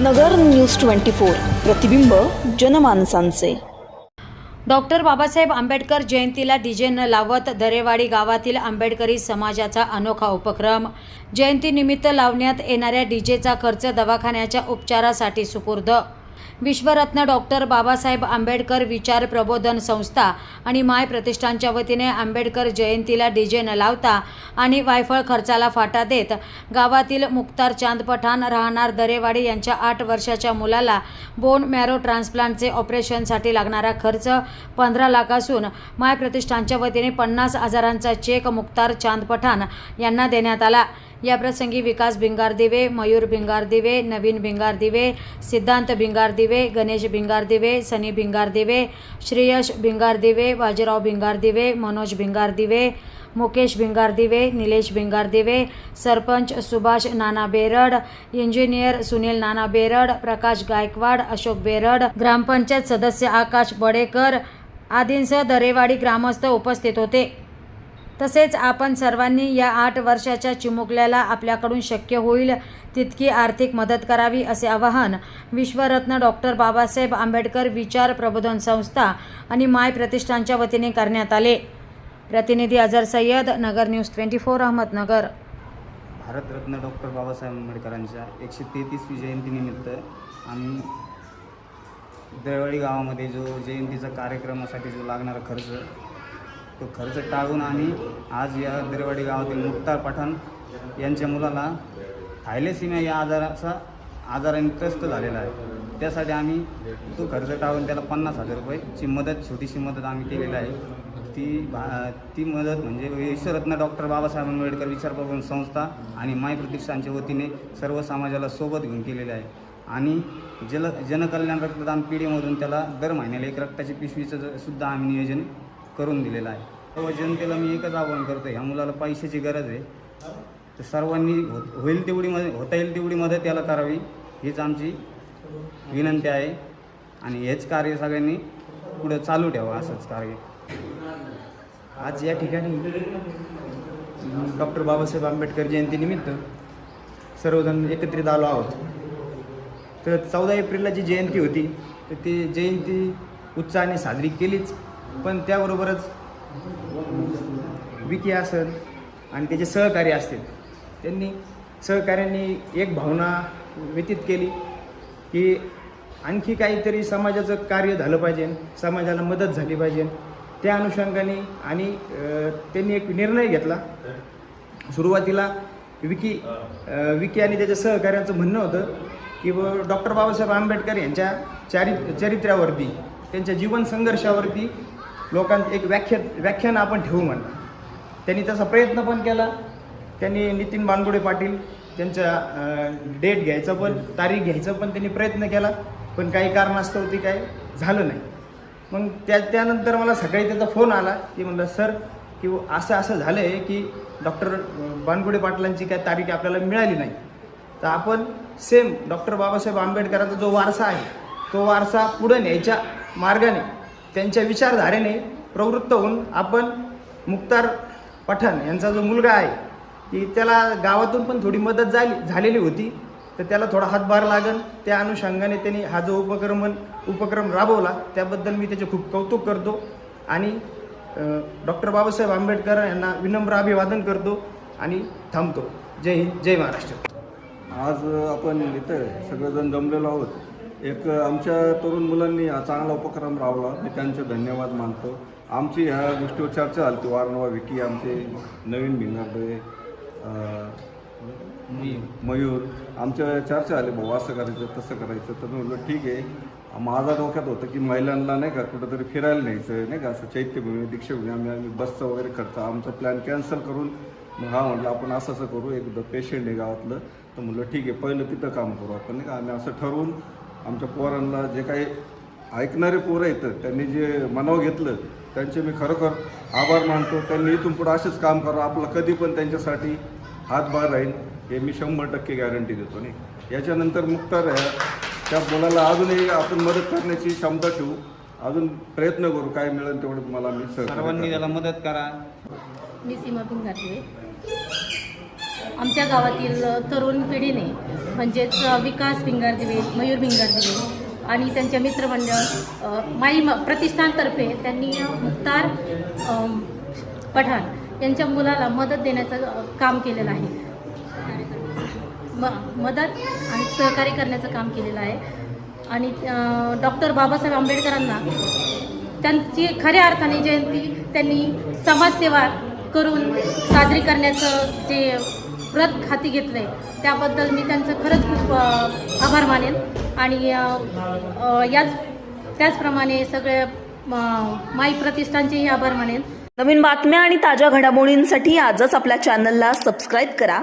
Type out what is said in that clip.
नगर news twenty four. प्रतिबिंब जनमानसांचे. Doctor Babasaheb Ambedkar जयंतीला DJ न लावत दरेवाडी गावातील आंबेडकरी समाजाचा अनोखा उपक्रम. जयंतीनिमित्त लावण्यात येणाऱ्या डीजेचा खर्च दवाखान्याच्या उपचारासाठी सुपूर्द विश्वरत्न डॉक्टर बाबासाहेब आंबेडकर विचार प्रबोधन संस्था आणि माय प्रतिष्ठानच्या वतीने आंबेडकर जयंतीला डीजे न लावता आणि वायफळ खर्चाला फाटा देत गावातील मुक्तार चांद पठाण राहणार दरेवाडी यांच्या आठ वर्षाच्या मुलाला बोन मॅरो ट्रान्सप्लांटचे ऑपरेशनसाठी लागणारा खर्च पंधरा लाख असून माय प्रतिष्ठानच्या वतीने पन्नास हजारांचा चेक मुक्तार चांद पठाण यांना देण्यात आला. याप्रसंगी विकास भिंगारदिवे मयूर भिंगारदिवे नवीन भिंगारदिवे सिद्धांत भिंगारदिवे गणेश भिंगारदिवे सनी भिंगारदिवे श्रेयश भिंगारदिवे बाजीराव भिंगारदिवे मनोज भिंगारदिवे मुकेश भिंगारदिवे निलेश भिंगारदिवे सरपंच सुभाष नाना बेरड इंजिनियर सुनील नाना बेरड प्रकाश गायकवाड अशोक बेरड ग्रामपंचायत सदस्य आकाश बडेकर आदींसह दरेवाडी ग्रामस्थ उपस्थित होते. तसेच आपण सर्वांनी या आठ वर्षाच्या चिमुकल्याला आपल्याकडून शक्य होईल तितकी आर्थिक मदत करावी असे आवाहन विश्वरत्न डॉक्टर बाबासाहेब आंबेडकर विचार प्रबोधन संस्था आणि माय प्रतिष्ठानच्या वतीने करण्यात आले. प्रतिनिधी Azhar Sayyad Nagar news twenty four Ahmednagar. Bharat Ratna doctor Babasaheb आंबेडकरांच्या एकशे तेहतीसवी जयंतीनिमित्त आम्ही दरवळी गावामध्ये जो जयंतीचा कार्यक्रमासाठी जो लागणारा खर्च तो खर्च टाळून आम्ही आज या दरवाडी गावातील मुक्तार पठाण यांच्या मुलाला थायलेसिमिया या आजाराचा आजाराने त्रस्त झालेला आहे. त्यासाठी आम्ही तो खर्च टाळून त्याला पन्नास हजार रुपयेची मदत छोटीशी मदत आम्ही केलेली आहे. ती भा ती मदत म्हणजे विश्वरत्न डॉक्टर बाबासाहेब आंबेडकर विचारप्रबोधन संस्था आणि माय प्रतिष्ठानच्या वतीने सर्व समाजाला सोबत घेऊन केलेले आहे. आणि जल जनकल्याण रक्तदान पिढीमधून त्याला दर महिन्याला एक रक्ताची पिशवीचं सुद्धा आम्ही नियोजन करून दिलेलं आहे. सर्व जनतेला मी एकच आवाहन करतो ह्या मुलाला पैशाची गरज आहे. तर सर्वांनी हो होईल तेवढी मदत होता येईल तेवढी मदत याला करावी हीच आमची विनंती आहे. आणि हेच कार्य सगळ्यांनी पुढं चालू ठेवा असंच कार्य. आज या ठिकाणी डॉक्टर बाबासाहेब आंबेडकर जयंतीनिमित्त सर्वजण एकत्रित आलो आहोत. तर चौदा एप्रिलला जी जयंती होती तर ती जयंती उत्साहाने साजरी केलीच पण त्याबरोबरच विकी असेल आणि त्याचे सहकारी असतील. त्यांनी सहकाऱ्यांनी एक भावना व्यतीत केली की आणखी काहीतरी समाजाचं कार्य झालं पाहिजे समाजाला मदत झाली पाहिजे. त्या अनुषंगाने आणि त्यांनी एक निर्णय घेतला. सुरुवातीला विकी विकी आणि त्याच्या सहकाऱ्यांचं म्हणणं होतं की व डॉक्टर बाबासाहेब आंबेडकर यांच्या चारि चरित्र्यावरती त्यांच्या जीवन संघर्षावरती लोकांचं एक व्याख्या व्याख्यान आपण ठेवू म्हणलं. त्यांनी तसा प्रयत्न पण केला. त्यांनी नितीन बानगुडे पाटील त्यांच्या डेट घ्यायचा पण तारीख घ्यायचा पण त्यांनी प्रयत्न केला. पण काही कारणास्तव ते काय झालं नाही. मग त्या त्यानंतर मला सकाळी त्याचा फोन आला की म्हणलं सर की असं असं झालं आहे की डॉक्टर बानगुडे पाटलांची काय तारीख आपल्याला मिळाली नाही. तर आपण सेम डॉक्टर बाबासाहेब आंबेडकरांचा जो वारसा आहे तो वारसा पुढं न्यायच्या मार्गाने त्यांच्या विचारधारेने प्रवृत्त होऊन आपण मुक्तार पठाण यांचा जो मुलगा आहे की त्याला गावातून पण थोडी मदत झाली झालेली होती. तर त्याला थोडा हातभार लागन. त्या अनुषंगाने त्यांनी हा जो उपक्रम उपक्रम राबवला त्याबद्दल मी त्याचे खूप कौतुक करतो. आणि डॉक्टर बाबासाहेब आंबेडकर यांना विनम्र अभिवादन करतो आणि थांबतो. जय हिंद जय महाराष्ट्र. आज आपण इथं सगळेजण जमलेलो आहोत. एक आमच्या तरुण मुलांनी हा चांगला उपक्रम राबवला. मी त्यांचे धन्यवाद मानतो. आमची ह्या गोष्टीवर चर्चा झाली होती. वारंवार विकी आमचे नवीन भिंगारडे मयूर आमच्या चर्चा झाली. भाऊ असं करायचं तसं करायचं. तर मी म्हटलं ठीक आहे. माझा डोक्यात होतं की महिलांना नाही का कुठंतरी फिरायला न्यायचं नाही का? असं चैत्यभूमी दीक्षाभूमी आम्ही आम्ही बसचा वगैरे खर्च आमचा प्लॅन कॅन्सल करून मग हा म्हटलं आपण असं असं करू. एकदा पेशंट आहे गावातलं. तर म्हटलं ठीक आहे. पहिलं तिथं काम करू आपण नाही का? आम्ही असं ठरवून आमच्या पोरांना जे काही ऐकणारे पोरं येतं त्यांनी जे मनाव घेतलं त्यांचे मी खरोखर आभार मानतो. त्यांनी इथून पुढं असेच काम करा. आपलं कधी पण त्यांच्यासाठी हातभार राहील हे मी शंभर टक्के गॅरंटी देतो नाही याच्यानंतर मुक्तार ह्या त्या मुलाला अजूनही आपण मदत करण्याची क्षमता ठेवू. अजून प्रयत्न करू काय मिळेल तेवढं मला मी सर्वांनी करेन. त्याला मदत करा. मी सीमा भिंगारवे आमच्या गावातील तरुण पिढीने म्हणजेच विकास भिंगारदिवे मयूर भिंगारदिवे आणि त्यांच्या मित्रमंडळ माई म- प्रतिष्ठानतर्फे त्यांनी मुक्तार पठाण यांच्या मुलाला मदत देण्याचं काम केलेलं आहे. म मदत आणि सहकार्य करण्याचं काम केलेलं आहे. आणि डॉक्टर बाबासाहेब आंबेडकरांना त्यांची खऱ्या अर्थाने जयंती त्यांनी समाजसेवा करून साजरी करण्याचं जे व्रत हाती घेतलं आहे त्याबद्दल मी त्यांचं खरंच खूप आभार मानेन. आणि याच त्याचप्रमाणे सगळे माई प्रतिष्ठानचेही आभार मानेन. नवीन बातम्या आणि ताज्या घडामोडींसाठी आजच आपल्या चॅनलला सबस्क्राईब करा.